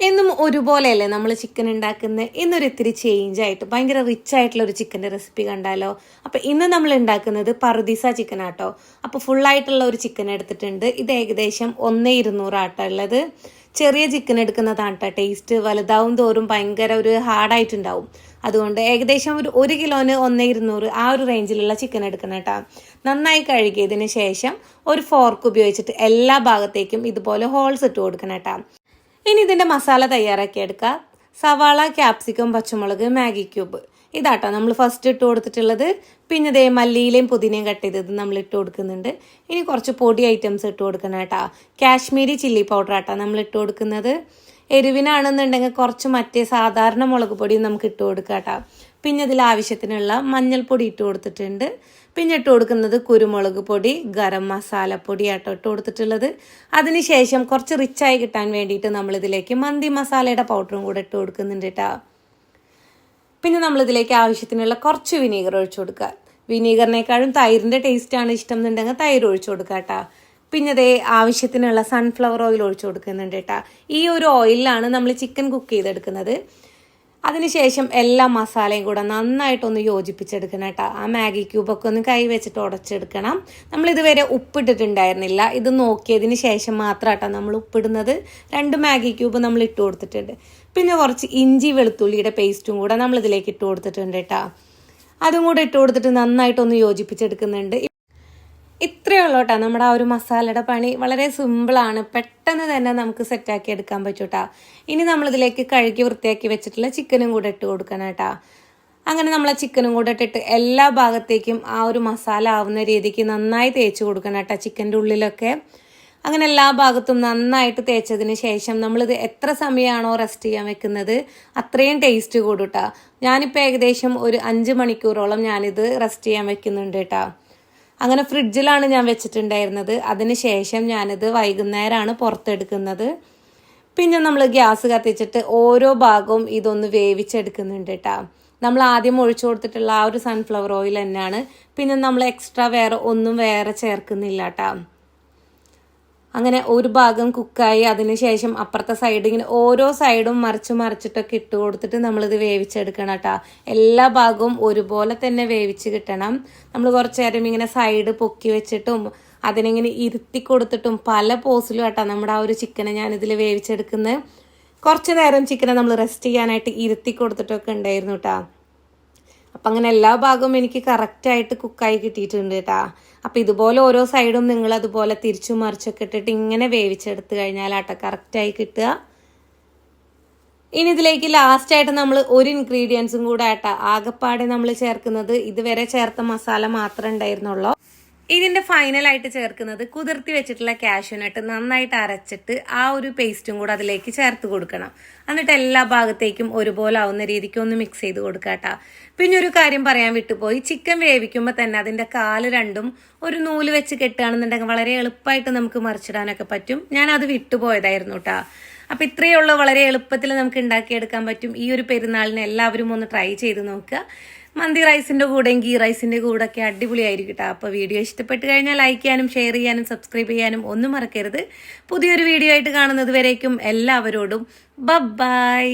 എന്നും ഒരുപോലെയല്ലേ നമ്മൾ ചിക്കൻ ഉണ്ടാക്കുന്നത് ഇന്നൊരു ഇത്തിരി ചേഞ്ച് ആയിട്ട് ഭയങ്കര റിച്ച് ആയിട്ടുള്ള ഒരു ചിക്കന്റെ റെസിപ്പി കണ്ടാലോ? അപ്പോൾ ഇന്ന് നമ്മൾ ഉണ്ടാക്കുന്നത് പറുദീസ ചിക്കൻ ആട്ടോ. അപ്പോൾ ഫുള്ളായിട്ടുള്ള ഒരു ചിക്കൻ എടുത്തിട്ടുണ്ട്. ഇത് ഏകദേശം ഒന്നേ ഇരുന്നൂറാട്ടോ ഉള്ളത് ചെറിയ ചിക്കൻ എടുക്കുന്നതാണ് കേട്ടോ ടേസ്റ്റ് വലുതാവും തോറും ഭയങ്കര ഒരു ഹാർഡായിട്ടുണ്ടാവും അതുകൊണ്ട് ഏകദേശം ഒരു ഒരു കിലോന് ഒന്നേ ഇരുന്നൂറ് ആ ഒരു റേഞ്ചിലുള്ള ചിക്കൻ എടുക്കണം കേട്ടോ നന്നായി കഴുകിയതിന് ശേഷം ഒരു ഫോർക്ക് ഉപയോഗിച്ചിട്ട് എല്ലാ ഭാഗത്തേക്കും ഇതുപോലെ ഹോൾസ് ഇട്ട് കൊടുക്കണം കേട്ടോ ഇനി ഇതിന്റെ മസാല തയ്യാറാക്കി എടുക്കുക സവാള ക്യാപ്സിക്കം പച്ചമുളക് മാഗി ക്യൂബ്. ഇതാട്ടോ നമ്മൾ ഫസ്റ്റ് ഇട്ട് കൊടുത്തിട്ടുള്ളത്. പിന്നെ ഇതേ മല്ലിയിലയും പുതിനയും കട്ട് ചെയ്തത് നമ്മൾ ഇട്ട് കൊടുക്കുന്നുണ്ട്. ഇനി കുറച്ച് പൊടി ഐറ്റംസ് ഇട്ട് കൊടുക്കണം കേട്ടോ. കാശ്മീരി ചില്ലി പൗഡർ ആട്ടോ നമ്മൾ ഇട്ട് കൊടുക്കുന്നത്. എരിവിനാണെന്നുണ്ടെങ്കിൽ കുറച്ച് മറ്റേ സാധാരണ മുളക് പൊടിയും നമുക്ക് ഇട്ട് കൊടുക്കാം കേട്ടോ. പിന്നെ ഇതിൽ ആവശ്യത്തിനുള്ള മഞ്ഞൾപ്പൊടി ഇട്ട് കൊടുത്തിട്ടുണ്ട്. പിന്നെ ഇട്ട് കൊടുക്കുന്നത് കുരുമുളക് പൊടി ഗരം മസാലപ്പൊടി ആട്ടോ ഇട്ട് കൊടുത്തിട്ടുള്ളത്. അതിനുശേഷം കുറച്ച് റിച്ചായി കിട്ടാൻ വേണ്ടിയിട്ട് നമ്മളിതിലേക്ക് മന്തി മസാലയുടെ പൗഡറും കൂടെ ഇട്ട് കൊടുക്കുന്നുണ്ട് കേട്ടോ പിന്നെ നമ്മളിതിലേക്ക് ആവശ്യത്തിനുള്ള കുറച്ച് വിനീഗർ ഒഴിച്ചു കൊടുക്കുക. വിനീഗറിനേക്കാളും തൈരിന്റെ ടേസ്റ്റാണ് ഇഷ്ടം എന്നുണ്ടെങ്കിൽ തൈര് ഒഴിച്ചു കൊടുക്കുക കേട്ടോ പിന്നെ അതേ ആവശ്യത്തിനുള്ള സൺഫ്ലവർ ഓയിൽ ഒഴിച്ചു കൊടുക്കുന്നുണ്ട് കേട്ടോ ഈ ഒരു ഓയിലാണ് നമ്മൾ ചിക്കൻ കുക്ക് ചെയ്തെടുക്കുന്നത്. അതിനുശേഷം എല്ലാ മസാലയും കൂടെ നന്നായിട്ടൊന്ന് യോജിപ്പിച്ചെടുക്കണം കേട്ടോ. ആ മാഗി ക്യൂബൊക്കെ ഒന്ന് കൈ വെച്ചിട്ട് ഉടച്ചെടുക്കണം. നമ്മൾ ഇതുവരെ ഉപ്പിട്ടിട്ടുണ്ടായിരുന്നില്ല. ഇത് നോക്കിയതിന് ശേഷം മാത്രം കേട്ടോ നമ്മൾ ഉപ്പിടുന്നത്. രണ്ട് മാഗി ക്യൂബ് നമ്മൾ ഇട്ട് കൊടുത്തിട്ടുണ്ട്. പിന്നെ കുറച്ച് ഇഞ്ചി വെളുത്തുള്ളിയുടെ പേസ്റ്റും കൂടെ നമ്മൾ ഇതിലേക്ക് ഇട്ട് കൊടുത്തിട്ടുണ്ട് കേട്ടോ. അതും കൂടെ ഇട്ട് കൊടുത്തിട്ട് നന്നായിട്ടൊന്ന് യോജിപ്പിച്ചെടുക്കുന്നുണ്ട്. ഇത്രയേ ഉള്ളൂ കേട്ടോ നമ്മുടെ ആ ഒരു മസാലയുടെ പണി വളരെ സിമ്പിളാണ്. പെട്ടെന്ന് തന്നെ നമുക്ക് സെറ്റാക്കി എടുക്കാൻ പറ്റും കേട്ടോ ഇനി നമ്മളിതിലേക്ക് കഴുകി വൃത്തിയാക്കി വെച്ചിട്ടുള്ള ചിക്കനും കൂടെ ഇട്ട് കൊടുക്കണം കേട്ടോ അങ്ങനെ നമ്മൾ ചിക്കനും കൂടെ ഇട്ടിട്ട് എല്ലാ ഭാഗത്തേക്കും ആ ഒരു മസാല ആവുന്ന രീതിക്ക് നന്നായി തേച്ച് കൊടുക്കണം കേട്ടോ ചിക്കന്റെ ഉള്ളിലൊക്കെ. അങ്ങനെ എല്ലാ ഭാഗത്തും നന്നായിട്ട് തേച്ചതിന് ശേഷം നമ്മളിത് എത്ര സമയമാണോ റെസ്റ്റ് ചെയ്യാൻ വെക്കുന്നത് അത്രയും ടേസ്റ്റ് കൂടും കേട്ടോ ഞാനിപ്പോൾ ഏകദേശം ഒരു അഞ്ച് മണിക്കൂറോളം ഞാനിത് റെസ്റ്റ് ചെയ്യാൻ വെക്കുന്നുണ്ട് കേട്ടോ. അങ്ങനെ ഫ്രിഡ്ജിലാണ് ഞാൻ വെച്ചിട്ടുണ്ടായിരുന്നത്. അതിന് ശേഷം ഞാനിത് വൈകുന്നേരമാണ് പുറത്തെടുക്കുന്നത്. പിന്നെ നമ്മൾ ഗ്യാസ് കത്തിച്ചിട്ട് ഓരോ ഭാഗവും ഇതൊന്ന് വേവിച്ചെടുക്കുന്നുണ്ട് കേട്ടോ നമ്മൾ ആദ്യം ഒഴിച്ചു കൊടുത്തിട്ടുള്ള ആ ഒരു സൺഫ്ലവർ ഓയിൽ തന്നെയാണ്. പിന്നെ നമ്മൾ എക്സ്ട്രാ വേറെ ഒന്നും വേറെ ചേർക്കുന്നില്ല കേട്ടോ അങ്ങനെ ഒരു ഭാഗം കുക്കായി. അതിനുശേഷം അപ്പുറത്തെ സൈഡ് ഇങ്ങനെ ഓരോ സൈഡും മറിച്ച് മറിച്ചിട്ടൊക്കെ ഇട്ട് കൊടുത്തിട്ട് നമ്മളിത് വേവിച്ചെടുക്കണം കേട്ടോ. എല്ലാ ഭാഗവും ഒരുപോലെ തന്നെ വേവിച്ച് കിട്ടണം. നമ്മൾ കുറച്ച് നേരം ഇങ്ങനെ സൈഡ് പൊക്കി വെച്ചിട്ടും അതിനിങ്ങനെ ഇരുത്തി കൊടുത്തിട്ടും പല പോസിലും കേട്ടോ നമ്മുടെ ആ ഒരു ചിക്കനെ ഞാൻ ഞാനിതിൽ വേവിച്ചെടുക്കുന്നത് കുറച്ച് നേരം ചിക്കനെ നമ്മൾ റെസ്റ്റ് ചെയ്യാനായിട്ട് ഇരുത്തി കൊടുത്തിട്ടൊക്കെ ഉണ്ടായിരുന്നു കേട്ടോ. അപ്പം അങ്ങനെ എല്ലാ ഭാഗവും എനിക്ക് കറക്റ്റായിട്ട് കുക്കായി കിട്ടിയിട്ടുണ്ട് കേട്ടാ അപ്പം ഇതുപോലെ ഓരോ സൈഡും നിങ്ങൾ അതുപോലെ തിരിച്ചു മറിച്ചൊക്കെ ഇട്ടിട്ട് ഇങ്ങനെ വേവിച്ചെടുത്ത് കഴിഞ്ഞാൽ കഴിഞ്ഞാലാട്ടോ കറക്റ്റായി കിട്ടുക. ഇനി ഇതിലേക്ക് ലാസ്റ്റായിട്ട് നമ്മൾ ഒരു ഇൻഗ്രീഡിയൻസും കൂടെ ആട്ടാ. ആകെപ്പാടെ നമ്മൾ ചേർക്കുന്നത് ഇതുവരെ ചേർത്ത മസാല മാത്രമേ ഉണ്ടായിരുന്നുള്ളൂ. ഇതിന്റെ ഫൈനലായിട്ട് ചേർക്കുന്നത് കുതിർത്തി വെച്ചിട്ടുള്ള കാഷ്യൂനട്ട് നന്നായിട്ട് അരച്ചിട്ട് ആ ഒരു പേസ്റ്റും കൂടെ അതിലേക്ക് ചേർത്ത് കൊടുക്കണം. എന്നിട്ട് എല്ലാ ഭാഗത്തേക്കും ഒരുപോലെ ആവുന്ന രീതിക്ക് ഒന്ന് മിക്സ് ചെയ്ത് കൊടുക്കാട്ട പിന്നെ ഒരു കാര്യം പറയാൻ വിട്ടുപോയി. ചിക്കൻ വേവിക്കുമ്പോൾ തന്നെ അതിന്റെ കാൽ രണ്ടും ഒരു നൂൽ വെച്ച് കെട്ടുകയാണെന്നുണ്ടെങ്കിൽ വളരെ എളുപ്പമായിട്ട് നമുക്ക് മറിച്ചിടാനൊക്കെ പറ്റും. ഞാൻ അത് വിട്ടുപോയതായിരുന്നു കേട്ടാ അപ്പൊ ഇത്രയുള്ള വളരെ എളുപ്പത്തിൽ നമുക്ക് ഉണ്ടാക്കിയെടുക്കാൻ പറ്റും. ഈ ഒരു പെരുന്നാളിന് എല്ലാവരും ഒന്ന് ട്രൈ ചെയ്ത് നോക്കുക. മന്തി റൈസിന്റെ കൂടെയും ഗീ റൈസിന്റെ കൂടെ ഒക്കെ അടിപൊളിയായിരിക്കും കേട്ടോ അപ്പോൾ വീഡിയോ ഇഷ്ടപ്പെട്ട് കഴിഞ്ഞാൽ ലൈക്ക് ചെയ്യാനും ഷെയർ ചെയ്യാനും സബ്സ്ക്രൈബ് ചെയ്യാനും ഒന്നും മറക്കരുത്. പുതിയൊരു വീഡിയോ ആയിട്ട് കാണുന്നത് വരേക്കും എല്ലാവരോടും. ബൈ